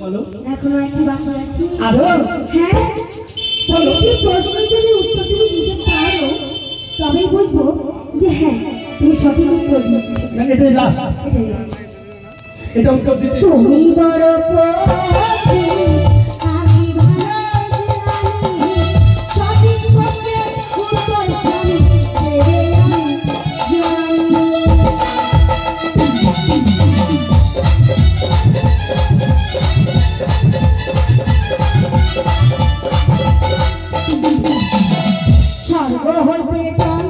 বলো। এখনও একটি বাকি আছে? আরও? হ্যাঁ। প্রতিটি প্রশ্নের যদি উত্তর তুমি দিতে পারো? তবেই বুঝব যে হ্যাঁ তুমি সঠিক উত্তর দিচ্ছ। এটাই লাস্ট এটা তুমি বড় হতে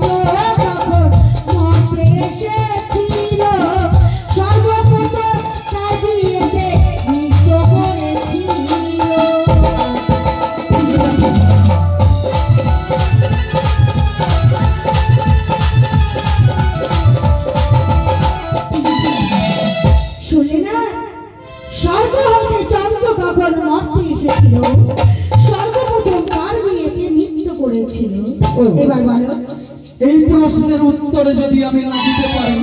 প্রশ্নের উত্তরে যদি আমি না দিতে পারি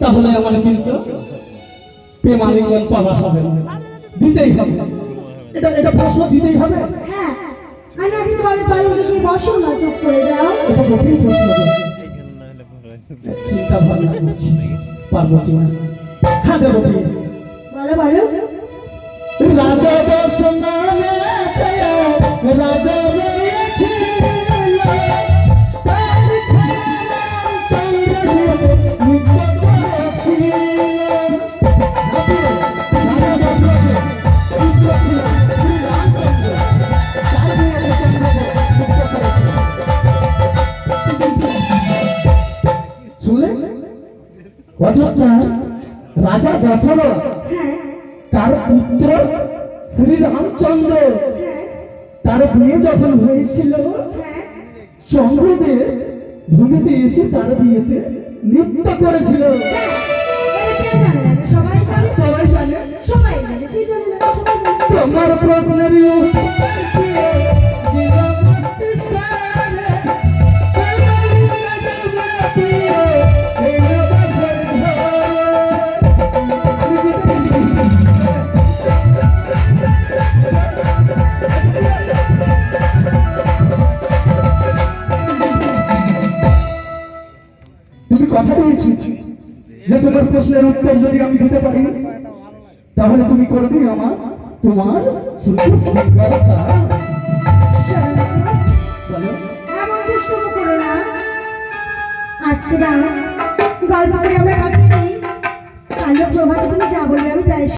তাহলে আমার কিন্তু পাওয়া হবে দিতেই হবে। এটা এটা প্রশ্ন দিতেই হবে? হ্যাঁ। আর না দিতে পারলে পালন বসো না চুপ করে যাও। এটা কঠিন প্রশ্ন। চিন্তা ভাবনা করছি। পার্বতী হ্যাঁ দেবতী বলো বলো। রাজা বসনামে রাজা দশরথ হ্যাঁ তার পুত্র শ্রী রামচন্দ্র তার বিয়ে যখন হয়েছিল হ্যাঁ চন্দ্রদেব ভূমিতে এসে তার বিয়েতে নৃত্য করেছিল? সবাই জানে সবাই জানে সবাই জানে কে জানে না? সবাই জানে তোমার প্রশ্নের যে তোমার প্রশ্নের উত্তর যদি আমি দিতে পারি, তাহলে তুমি করবে আমার তোমার আজকে না গল্প করে আমরা কাটিয়ে কালো প্রভাতে তুমি যা বলবে আমি তাই